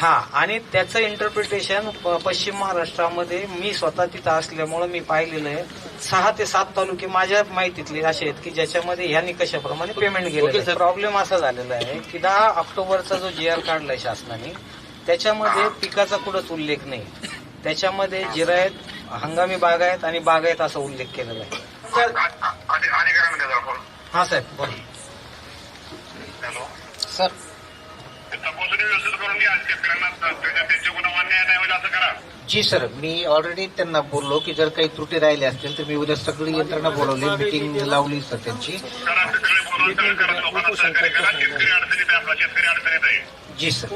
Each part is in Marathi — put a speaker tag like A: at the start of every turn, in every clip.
A: हा आणि त्याचं इंटरप्रिटेशन पश्चिम महाराष्ट्रामध्ये मी स्वतः तिथं असल्यामुळं मी पाहिलेलं आहे. सहा ते सात तालुके माझ्या माहितीतले असे आहेत की ज्याच्यामध्ये ह्या निकषाप्रमाणे पेमेंट गेलं प्रॉब्लेम असा झालेला आहे की दहा ऑक्टोबरचा जो जी आर काढलाय शासनाने त्याच्यामध्ये पिकाचा कुठंच उल्लेख नाही. त्याच्यामध्ये जिरायत हंगामी बागायत आणि बागायत असा उल्लेख केलेला आहे. तर हा साहेब बोला.
B: हॅलो
A: सर
C: जी सर मी ऑलरेडी त्यांना बोललो की जर काही त्रुटी राहिल्या असतील तर मी उद्या सगळी यंत्रणा बोलवली मिटिंग लावली सर त्यांची. जी सर.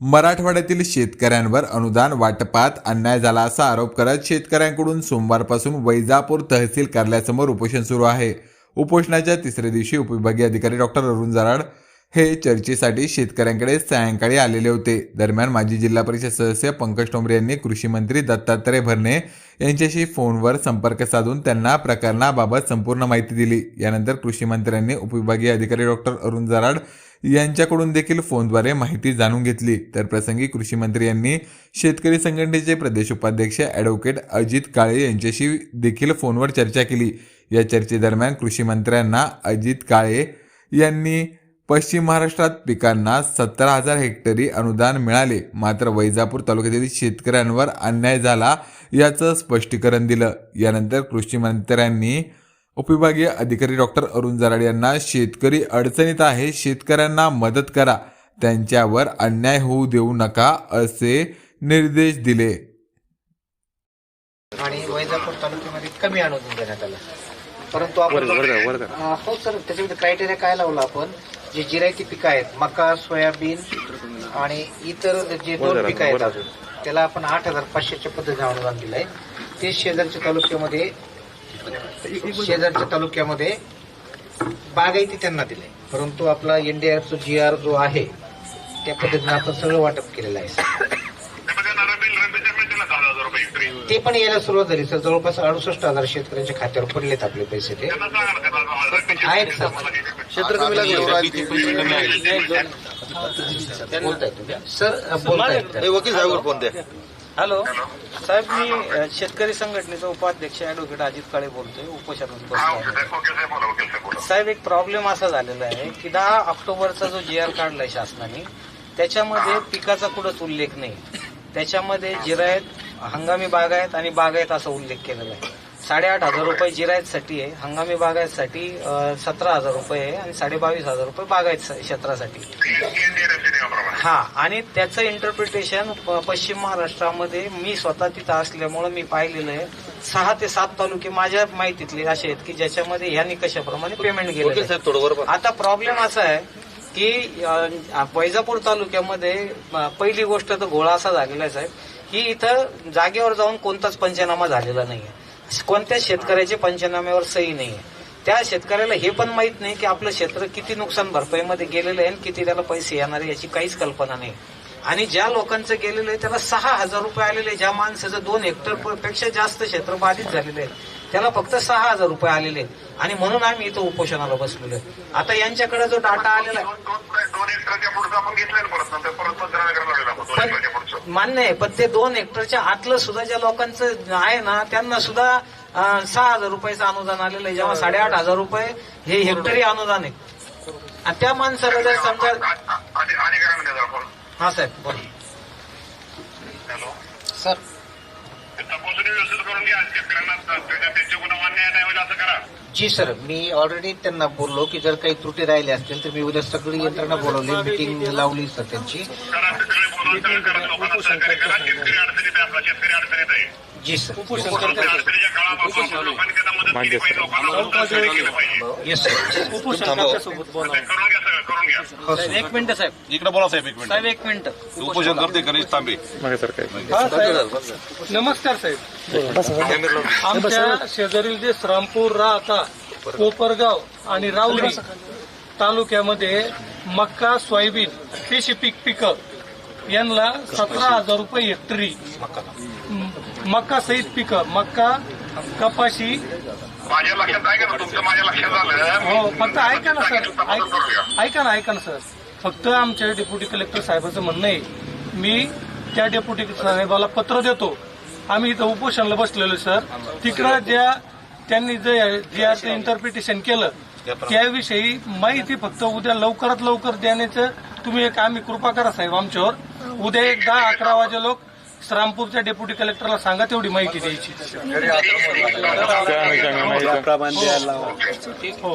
D: मराठवाड्यातील शेतकऱ्यांवर अनुदान वाटपात अन्याय झाला असा आरोप करत शेतकऱ्यांकडून सोमवारपासून वैजापूर तहसील कार्यालयासमोर उपोषण सुरू आहे. उपोषणाच्या तिसऱ्या दिवशी उपविभागीय अधिकारी डॉक्टर अरुण जराड हे चर्चेसाठी शेतकऱ्यांकडे सायंकाळी आलेले होते. दरम्यान माजी जिल्हा परिषद सदस्य पंकज टोंबरे यांनी कृषी मंत्री दत्तात्रय भरणे यांच्याशी फोनवर संपर्क साधून त्यांना प्रकरणाबाबत संपूर्ण माहिती दिली. यानंतर कृषी मंत्र्यांनी उपविभागीय अधिकारी डॉक्टर अरुण जराड यांच्याकडून देखील फोनद्वारे माहिती जाणून घेतली. तर प्रसंगी कृषी मंत्री यांनी शेतकरी संघटनेचे प्रदेश उपाध्यक्ष ॲडव्होकेट अजित काळे यांच्याशी देखील फोनवर चर्चा केली. या चर्चेदरम्यान कृषी मंत्र्यांना अजित काळे यांनी पश्चिम महाराष्ट्रात पिकांना सतरा हजार हेक्टरी अनुदान मिळाले. मात्र वैजापूर तालुक्यातील शेतकऱ्यांवर अन्याय झाला याचं स्पष्टीकरण दिलं. यानंतर कृषी मंत्र्यांनी उपविभागीय अधिकारी डॉक्टर अरुण जराड यांना शेतकरी अडचणीत आहे शेतकऱ्यांना मदत करा त्यांच्यावर अन्याय होऊ देऊ नका असे निर्देश दिले.
C: आणि वैजापूर तालुक्यामध्ये कमी अनुदान देण्यात आलं. परंतु आपण हो सर त्याच्यामध्ये क्रायटेरिया काय लावला आपण? जे जिरायती पिकं आहेत मका सोयाबीन आणि इतर जे दोन पिकं आहेत अजून त्याला आपण आठ हजार पाचशेच्या पद्धतीने अनुदान दिलंय. ते शेजारच्या तालुक्यामध्ये शेजारच्या तालुक्यामध्ये बागायती त्यांना दिलंय. परंतु आपला एनडीआरचा जी आर जो आहे त्या पद्धतीने आपण सगळं वाटप केलेलं आहे
B: त्यामध्ये ना रबी रबीच्या मिळतील दहा हजार रुपये एकरी
C: ते पण यायला सुरुवात झाली. सर जवळपास अडुसष्ट हजार शेतकऱ्यांच्या खात्यावर पडलेत आपले पैसे ते. आहेत सर.
E: क्षेत्र कमी
C: बोलताय तुम्ही सर
E: वकील साहेब फोन द्या.
A: हॅलो. साहेब मी शेतकरी संघटनेचा उपाध्यक्ष ॲडव्होकेट अजित काळे बोलतोय
B: हा बोला साहेब
A: एक प्रॉब्लेम असा झालेला आहे की दहा ऑक्टोबरचा जो जी आर काढलाय शासनाने त्याच्यामध्ये पिकाचा कुठंच उल्लेख नाही. त्याच्यामध्ये जिरायत हंगामी बागायत आणि बागायत असा उल्लेख केलेला आहे. साडेआठ हजार रुपये जिरायतसाठी आहे. हंगामी बागायतसाठी सतरा हजार रुपये आहे आणि साडेबावीस हजार रुपये बागायत क्षेत्रासाठी. हा आणि त्याचं इंटरप्रिटेशन पश्चिम महाराष्ट्रामध्ये मी स्वतः तिथं असल्यामुळं मी पाहिलेलं आहे. सहा ते सात तालुके माझ्या माहितीतले असे आहेत की ज्याच्यामध्ये ह्या निकषाप्रमाणे पेमेंट गेलं आता प्रॉब्लेम असा आहे की वैजापूर तालुक्यामध्ये पहिली गोष्ट तर घोळा असा झालेला आहे साहेब. की इथं जागेवर जाऊन कोणताच पंचनामा झालेला नाहीये. कोणत्याच शेतकऱ्याचे पंचनाम्यावर सही नाहीये. त्या शेतकऱ्याला हे पण माहीत नाही की आपलं क्षेत्र किती नुकसान भरपाईमध्ये गेलेलं आहे आणि किती त्याला पैसे येणार आहे याची काहीच कल्पना नाही. आणि ज्या लोकांचं गेलेलं आहे त्याला सहा हजार रुपये आलेले आहे. ज्या माणसाचं दोन हेक्टरपेक्षा जास्त क्षेत्र बाधित झालेलं आहे त्याला फक्त सहा हजार रुपये आलेले आहेत. आणि म्हणून आम्ही इथं उपोषणाला बसलेलो आहे. आता यांच्याकडे जो डाटा आलेला आहे मान्य आहे पण ते दोन हेक्टरच्या आतलं सुद्धा ज्या लोकांचं आहे ना त्यांना सुद्धा सहा हजार रुपयाचं अनुदान आलेलं आहे. जेव्हा साडेआठ हजार रुपये हे हेक्टरी अनुदान आहे. आणि त्या माणसाला जर समजा हा साहेब बोला.
C: सर. जी सर मी ऑलरेडी त्यांना बोललो की जर काही त्रुटी राहिल्या असतील तर मी उद्या सगळी यंत्रणा बोलवली मिटिंग लावली सर त्यांची.
B: सगळे बोलून लोकांना सहकार्य करा शेतकरी अडचणीत आहे आपला शेतकरी अडचणीत आहे
C: जी सर
B: अडचणीच्या काळापासून लोकांनी त्यांना मदत केली पाहिजे लोकांना सहकार्य केलं पाहिजे
C: येस सर
B: ते करून घ्या सगळं करून घ्या
A: एक मिनिट साहेब
F: इकडे बोला साहेब एक मिनिट
A: साहेब एक मिनिट
F: उपोषण करते गणेश तांबे
G: नमस्कार साहेब आमच्या शेजारील जे श्रामपूर राहता कोपरगाव आणि रावली तालुक्यामध्ये मक्का सोयाबीन कृषी पीक पिकं यांना सतरा हजार रुपये हेक्टरी मक्का सहित पिकं. मक्का कपाशी.
B: माझ्या लक्षात आहे का तुमचं? माझ्या लक्षात आलं
G: हो फक्त ऐका ना सर. ऐका ना ऐका ना सर. फक्त आमच्या डेप्युटी कलेक्टर साहेबाचं म्हणणं आहे. मी त्या डेप्युटी साहेबाला पत्र देतो. आम्ही इथं उपोषणाला बसलेलो सर. तिकडं ज्या त्यांनी जे जे इंटरप्रिटेशन केलं त्याविषयी माहिती फक्त उद्या लवकरात लवकर देण्याचं तुम्ही एक आम्ही कृपा करा साहेब आमच्यावर. उद्या एक दहा अकरा वाजे लोक श्रामपूरच्या डेप्युटी कलेक्टरला सांगा तेवढी माहिती द्यायची. हो.